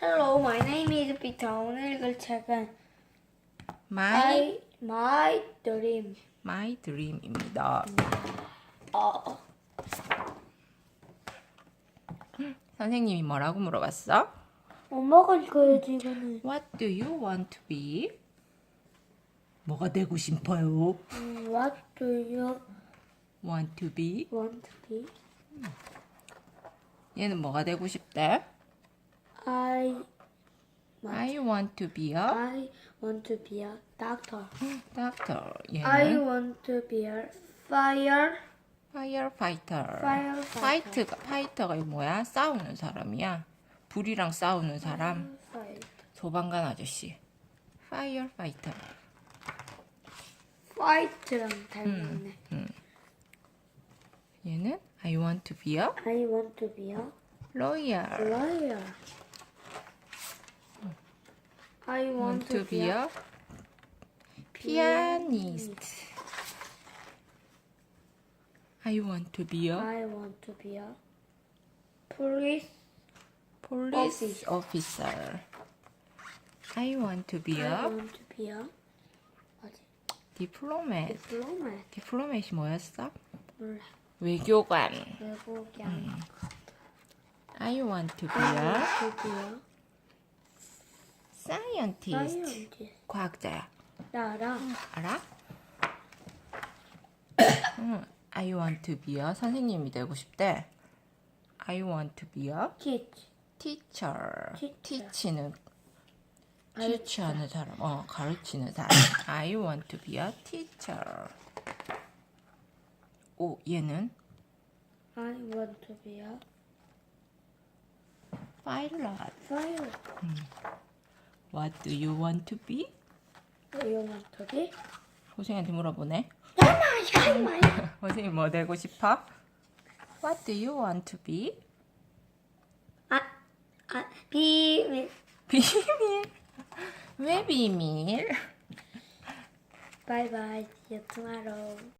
Hello, my name is Peter. 오늘 읽을 책은 My I, My Dream. My Dream입니다. 어, 선생님이 뭐라고 물어봤어? 엄마가 읽어야지 이거는. What do you want to be? 뭐가 되고 싶어요? 음, What do you Want to be? want to be? 얘는 뭐가 되고 싶대? I want to be a I want to be a doctor. doctor. I 얘는 want to be a fire firefighter. firefighter. 파이트가 파이터가 뭐야? 싸우는 사람이야. 불이랑 싸우는 사람. Fire. 소방관 아저씨. firefighter. Fight랑 닮았네. 얘는 I want to be a I want to be a lawyer. lawyer. I want, want to be a pianist. I want to be a I want to be a police. police officer. I want to be I a want to be a 뭐지? diplomat. diplomat. diplomat이 뭐였어? 몰라. 외교관. 외국인. I want to be I a want to be a scientist. scientist. 과학자야. 나랑 알아? 응. I want to be a 선생님이 되고 싶대. I want to be a teach. teacher. Teacher. teach는 teach하는 사람. 어, 가르치는 사람. I want to be a teacher. 오, 얘는 I want to be a pilot. pilot. What do you want to be? You want to be? 선생님한테 물어보네. 야마, 야마. 선생님 뭐 되고 싶어? What do you want to be? 아, 아, 비밀. 비밀. 왜 비밀? Bye bye. See you tomorrow.